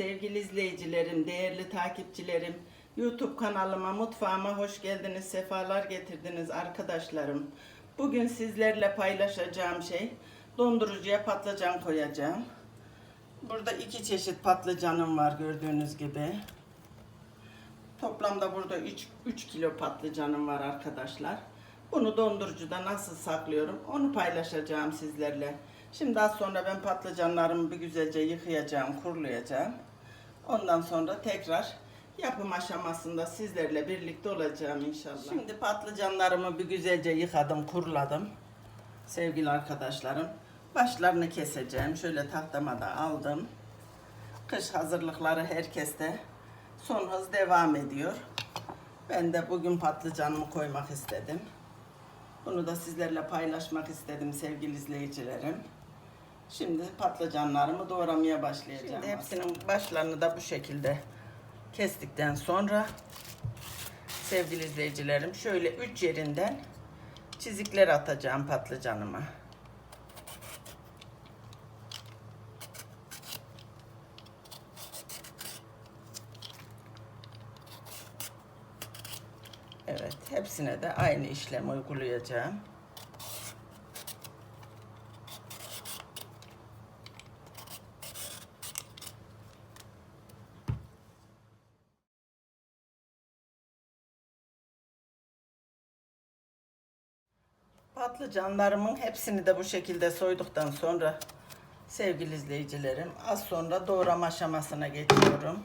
Sevgili izleyicilerim, değerli takipçilerim, YouTube kanalıma, mutfağıma hoş geldiniz, sefalar getirdiniz arkadaşlarım. Bugün sizlerle paylaşacağım şey, dondurucuya patlıcan koyacağım. Burada iki çeşit patlıcanım var gördüğünüz gibi. Toplamda burada 3, 3 kilo patlıcanım var arkadaşlar. Bunu dondurucuda nasıl saklıyorum onu paylaşacağım sizlerle. Şimdi az sonra ben patlıcanlarımı bir güzelce yıkayacağım, kurulayacağım. Ondan sonra tekrar yapım aşamasında sizlerle birlikte olacağım inşallah. Şimdi patlıcanlarımı bir güzelce yıkadım, kuruladım. Sevgili arkadaşlarım, başlarını keseceğim. Şöyle tahtama da aldım. Kış hazırlıkları herkeste son hız devam ediyor. Ben de bugün patlıcanımı koymak istedim. Bunu da sizlerle paylaşmak istedim sevgili izleyicilerim. Şimdi patlıcanlarımı doğramaya başlayacağım. Şimdi hepsinin başlarını da bu şekilde kestikten sonra sevgili izleyicilerim şöyle üç yerinden çizikler atacağım patlıcanıma. Evet, hepsine de aynı işlemi uygulayacağım. Patlıcanlarımın hepsini de bu şekilde soyduktan sonra sevgili izleyicilerim az sonra doğrama aşamasına geçiyorum.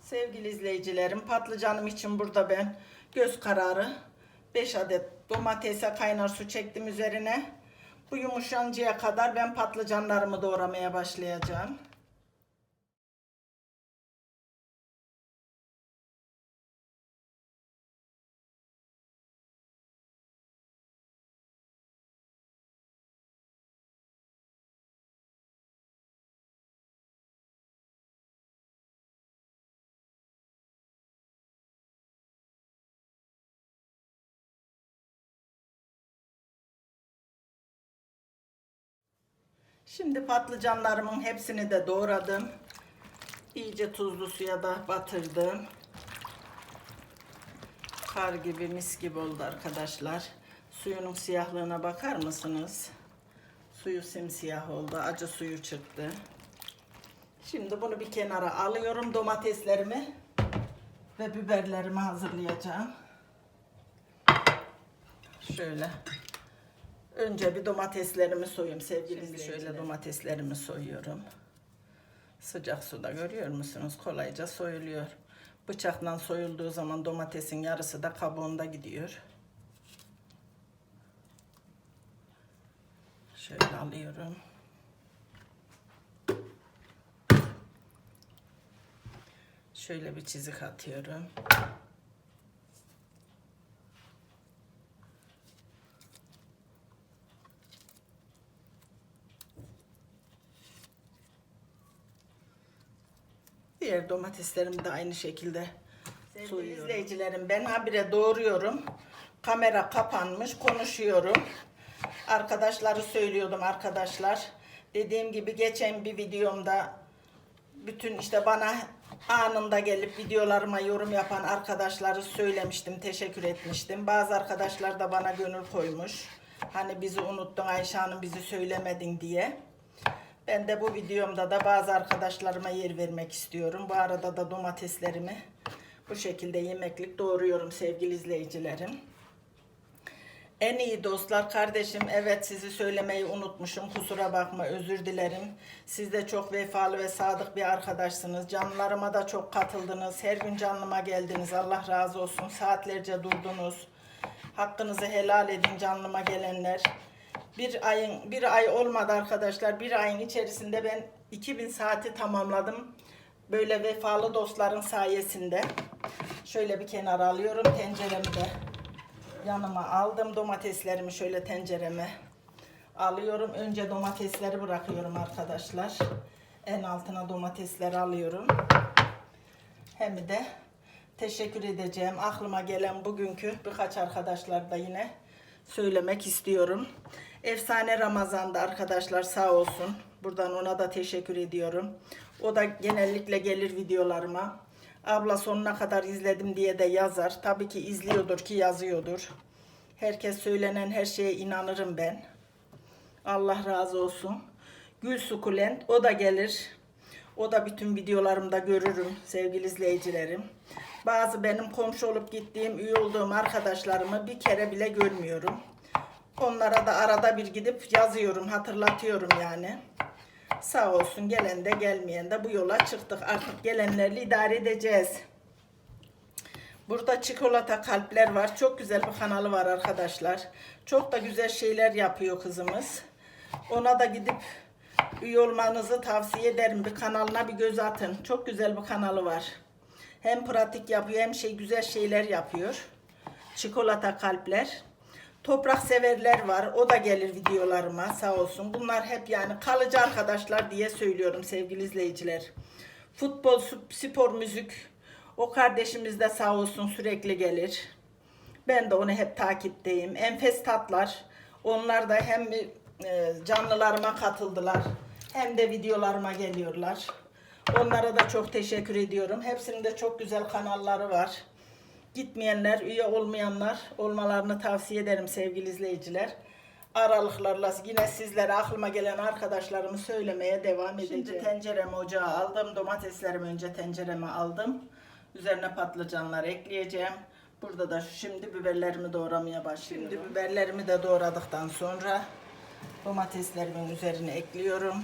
Sevgili izleyicilerim patlıcanım için burada ben göz kararı 5 adet domatese kaynar su çektim üzerine. Bu yumuşancaya kadar ben patlıcanlarımı doğramaya başlayacağım. Şimdi patlıcanlarımın hepsini de doğradım. İyice tuzlu suya da batırdım. Kar gibi mis gibi oldu arkadaşlar. Suyunun siyahlığına bakar mısınız? Suyu simsiyah oldu. Acı suyu çıktı. Şimdi bunu bir kenara alıyorum. Domateslerimi ve biberlerimi hazırlayacağım. Şöyle. Önce bir domateslerimi soyayım sevgili Şimdi şöyle domateslerimi soyuyorum. Sıcak suda görüyor musunuz? Kolayca soyuluyor. Bıçakla soyulduğu zaman domatesin yarısı da kabuğunda gidiyor. Şöyle alıyorum. Şöyle bir çizik atıyorum. Diğer domateslerimi de aynı şekilde soyuyorum. izleyicilerim ben habire doğruyorum. Kamera kapanmış konuşuyorum. Arkadaşları söylüyordum arkadaşlar. Dediğim gibi geçen bir videomda bütün işte bana anında gelip videolarıma yorum yapan arkadaşları söylemiştim, teşekkür etmiştim. Bazı arkadaşlar da bana gönül koymuş. Hani bizi unuttun Ayşe Hanım bizi söylemedin diye. Ben de bu videomda da bazı arkadaşlarıma yer vermek istiyorum. Bu arada da domateslerimi bu şekilde yemeklik doğruyorum sevgili izleyicilerim. En iyi dostlar kardeşim evet sizi söylemeyi unutmuşum kusura bakma özür dilerim. Siz de çok vefalı ve sadık bir arkadaşsınız. Canlılarıma da çok katıldınız. Her gün canlıma geldiniz. Allah razı olsun. Saatlerce durdunuz. Hakkınızı helal edin canlıma gelenler. Bir ayın bir ay olmadı arkadaşlar. Bir ayın içerisinde ben 2000 saati tamamladım. Böyle vefalı dostların sayesinde. Şöyle bir kenara alıyorum tenceremi de yanıma aldım. Domateslerimi şöyle tencereme alıyorum. Önce domatesleri bırakıyorum arkadaşlar. En altına domatesleri alıyorum. Hem de teşekkür edeceğim. Aklıma gelen bugünkü birkaç arkadaşlar da yine söylemek istiyorum. Efsane Ramazan'da arkadaşlar sağ olsun. Buradan ona da teşekkür ediyorum. O da genellikle gelir videolarıma. Abla sonuna kadar izledim diye de yazar. Tabii ki izliyordur ki yazıyordur. Herkes söylenen her şeye inanırım ben. Allah razı olsun. Gül Sukulent o da gelir. O da bütün videolarımda görürüm sevgili izleyicilerim. Bazı benim komşu olup gittiğim, üye olduğum arkadaşlarımı bir kere bile görmüyorum. Onlara da arada bir gidip yazıyorum, hatırlatıyorum yani. Sağ olsun gelen de gelmeyen de bu yola çıktık. Artık gelenlerle idare edeceğiz. Burada çikolata kalpler var. Çok güzel bir kanalı var arkadaşlar. Çok da güzel şeyler yapıyor kızımız. Ona da gidip üye olmanızı tavsiye ederim. Bir kanalına bir göz atın. Çok güzel bir kanalı var. Hem pratik yapıyor hem şey güzel şeyler yapıyor. Çikolata kalpler. Toprak severler var. O da gelir videolarıma sağ olsun. Bunlar hep yani kalıcı arkadaşlar diye söylüyorum sevgili izleyiciler. Futbol, spor, müzik. O kardeşimiz de sağ olsun sürekli gelir. Ben de onu hep takipteyim. Enfes tatlar. Onlar da hem e, canlılarıma katıldılar hem de videolarıma geliyorlar. Onlara da çok teşekkür ediyorum. Hepsinin de çok güzel kanalları var. Gitmeyenler, üye olmayanlar olmalarını tavsiye ederim sevgili izleyiciler. Aralıklarla yine sizlere aklıma gelen arkadaşlarımı söylemeye devam edeceğim. Şimdi tenceremi ocağa aldım. Domateslerimi önce tencereme aldım. Üzerine patlıcanlar ekleyeceğim. Burada da şimdi biberlerimi doğramaya başlıyorum. Şimdi biberlerimi de doğradıktan sonra domateslerimin üzerine ekliyorum.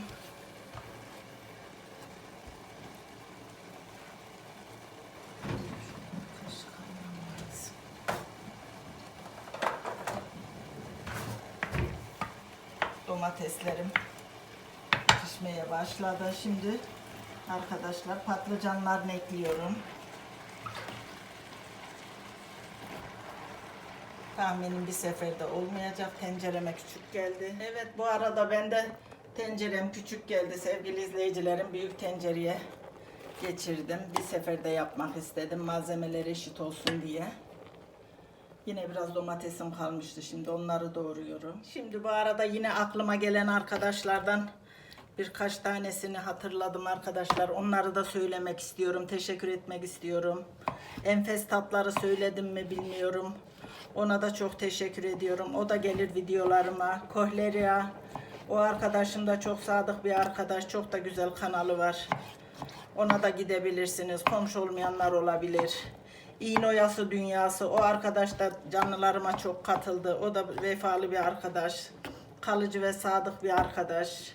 Pişmeye başladı. Şimdi arkadaşlar patlıcanlarını ekliyorum. Tahminim bir seferde olmayacak. Tencereme küçük geldi. Evet bu arada ben de tencerem küçük geldi sevgili izleyicilerim. Büyük tencereye geçirdim. Bir seferde yapmak istedim. Malzemeler eşit olsun diye. Yine biraz domatesim kalmıştı. Şimdi onları doğruyorum. Şimdi bu arada yine aklıma gelen arkadaşlardan birkaç tanesini hatırladım arkadaşlar. Onları da söylemek istiyorum. Teşekkür etmek istiyorum. Enfes tatları söyledim mi bilmiyorum. Ona da çok teşekkür ediyorum. O da gelir videolarıma. Kohleria. O arkadaşım da çok sadık bir arkadaş. Çok da güzel kanalı var. Ona da gidebilirsiniz. Komşu olmayanlar olabilir. İğnoyası dünyası. O arkadaş da canlılarıma çok katıldı. O da vefalı bir arkadaş. Kalıcı ve sadık bir arkadaş.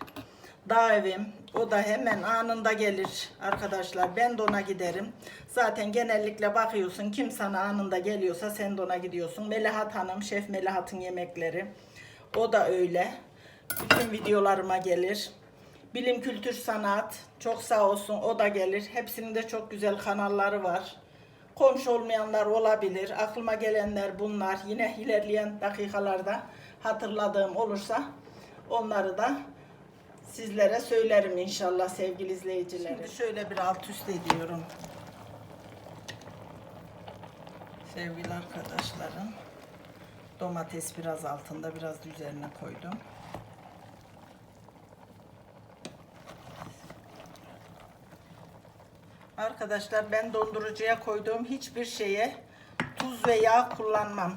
Dağ evim. O da hemen anında gelir arkadaşlar. Ben de ona giderim. Zaten genellikle bakıyorsun kim sana anında geliyorsa sen de ona gidiyorsun. Melahat Hanım, Şef Melahat'ın yemekleri. O da öyle. Bütün videolarıma gelir. Bilim, kültür, sanat. Çok sağ olsun o da gelir. Hepsinin de çok güzel kanalları var. Komşu olmayanlar olabilir. Aklıma gelenler bunlar. Yine ilerleyen dakikalarda hatırladığım olursa onları da sizlere söylerim inşallah sevgili izleyicilerim. Şimdi şöyle bir alt üst ediyorum. Sevgili arkadaşlarım. Domates biraz altında biraz da üzerine koydum. Arkadaşlar ben dondurucuya koyduğum hiçbir şeye tuz ve yağ kullanmam.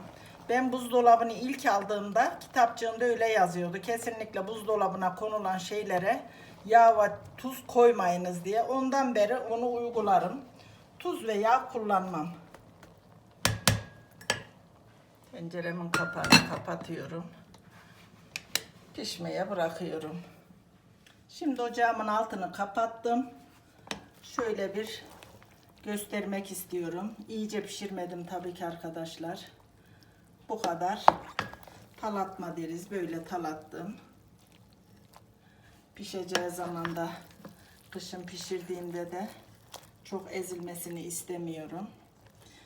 Ben buzdolabını ilk aldığımda kitapçığımda öyle yazıyordu. Kesinlikle buzdolabına konulan şeylere yağ ve tuz koymayınız diye. Ondan beri onu uygularım. Tuz ve yağ kullanmam. Tenceremin kapağını kapatıyorum. Pişmeye bırakıyorum. Şimdi ocağımın altını kapattım. Şöyle bir göstermek istiyorum. İyice pişirmedim tabii ki arkadaşlar. Bu kadar. Talatma deriz. Böyle talattım. Pişeceği zaman da kışın pişirdiğimde de çok ezilmesini istemiyorum.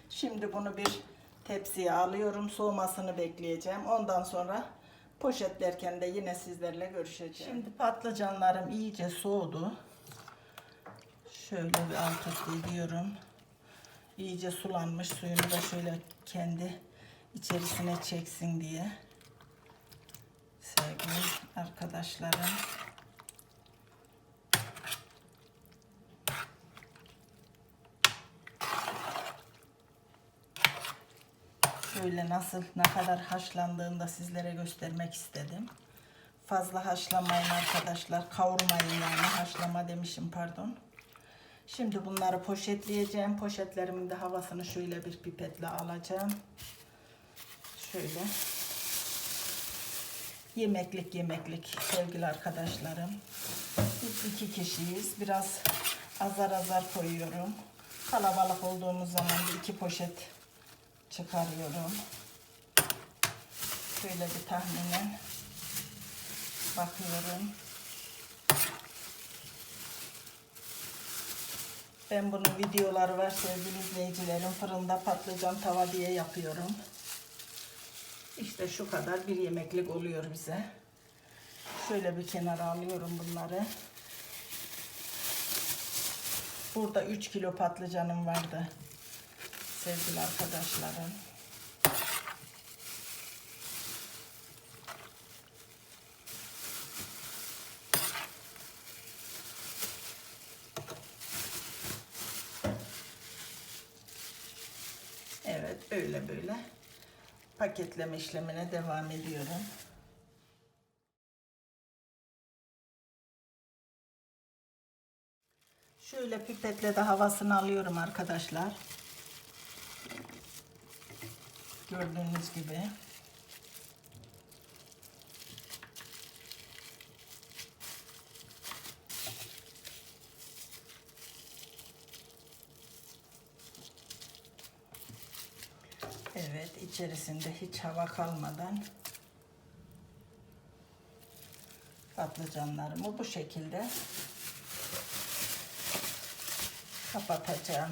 Şimdi bunu bir tepsiye alıyorum. Soğumasını bekleyeceğim. Ondan sonra poşetlerken de yine sizlerle görüşeceğim. Şimdi patlıcanlarım iyice soğudu. Şöyle bir alt ediyorum. İyice sulanmış suyunu da şöyle kendi içerisine çeksin diye sevgili arkadaşlarım. Şöyle nasıl ne kadar haşlandığını da sizlere göstermek istedim. Fazla haşlamayın arkadaşlar. Kavurmayın yani haşlama demişim pardon. Şimdi bunları poşetleyeceğim. Poşetlerimin de havasını şöyle bir pipetle alacağım. Şöyle. Yemeklik yemeklik sevgili arkadaşlarım. Biz iki kişiyiz. Biraz azar azar koyuyorum. Kalabalık olduğumuz zaman bir iki poşet çıkarıyorum. Şöyle bir tahminen bakıyorum. Ben bunun videoları var sevgili izleyicilerim. Fırında patlıcan tava diye yapıyorum. İşte şu kadar bir yemeklik oluyor bize. Şöyle bir kenara alıyorum bunları. Burada 3 kilo patlıcanım vardı. Sevgili arkadaşlarım. Evet öyle böyle paketleme işlemine devam ediyorum. Şöyle pipetle de havasını alıyorum arkadaşlar. Gördüğünüz gibi. Evet, içerisinde hiç hava kalmadan patlıcanlarımı bu şekilde kapatacağım.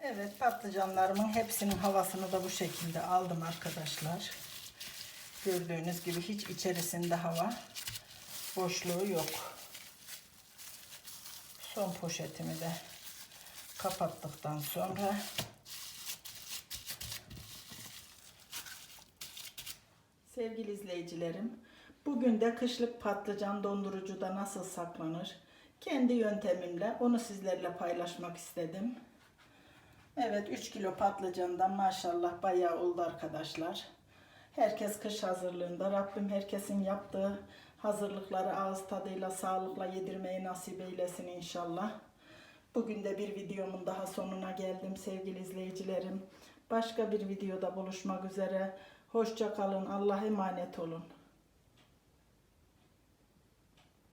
Evet patlıcanlarımın hepsinin havasını da bu şekilde aldım arkadaşlar. Gördüğünüz gibi hiç içerisinde hava boşluğu yok. Son poşetimi de kapattıktan sonra Sevgili izleyicilerim, bugün de kışlık patlıcan dondurucuda nasıl saklanır? Kendi yöntemimle onu sizlerle paylaşmak istedim. Evet 3 kilo patlıcandan maşallah bayağı oldu arkadaşlar. Herkes kış hazırlığında. Rabbim herkesin yaptığı hazırlıkları ağız tadıyla sağlıkla yedirmeyi nasip eylesin inşallah. Bugün de bir videomun daha sonuna geldim sevgili izleyicilerim. Başka bir videoda buluşmak üzere. Hoşça kalın. Allah'a emanet olun.